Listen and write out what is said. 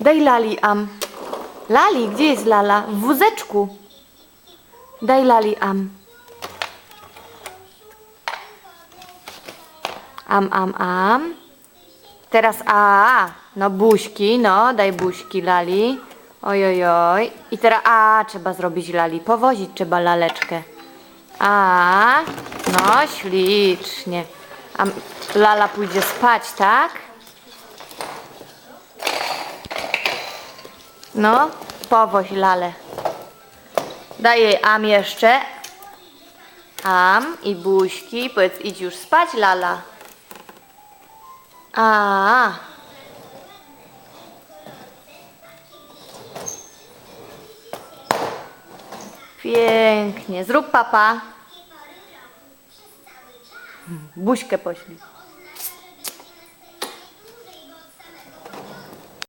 Daj Lali am. Lali, gdzie jest Lala? W wózeczku. Daj Lali am. Am, am, am. Teraz a. No buźki, no daj buźki Lali. Oj, oj, oj. I teraz a trzeba zrobić Lali. Powozić trzeba laleczkę. A, no ślicznie. Lala pójdzie spać, tak? No, powoź lalę. Daj jej am jeszcze. Am i buźki. Powiedz, idź już spać, lala. A. Pięknie. Zrób papa. Buźkę poślij.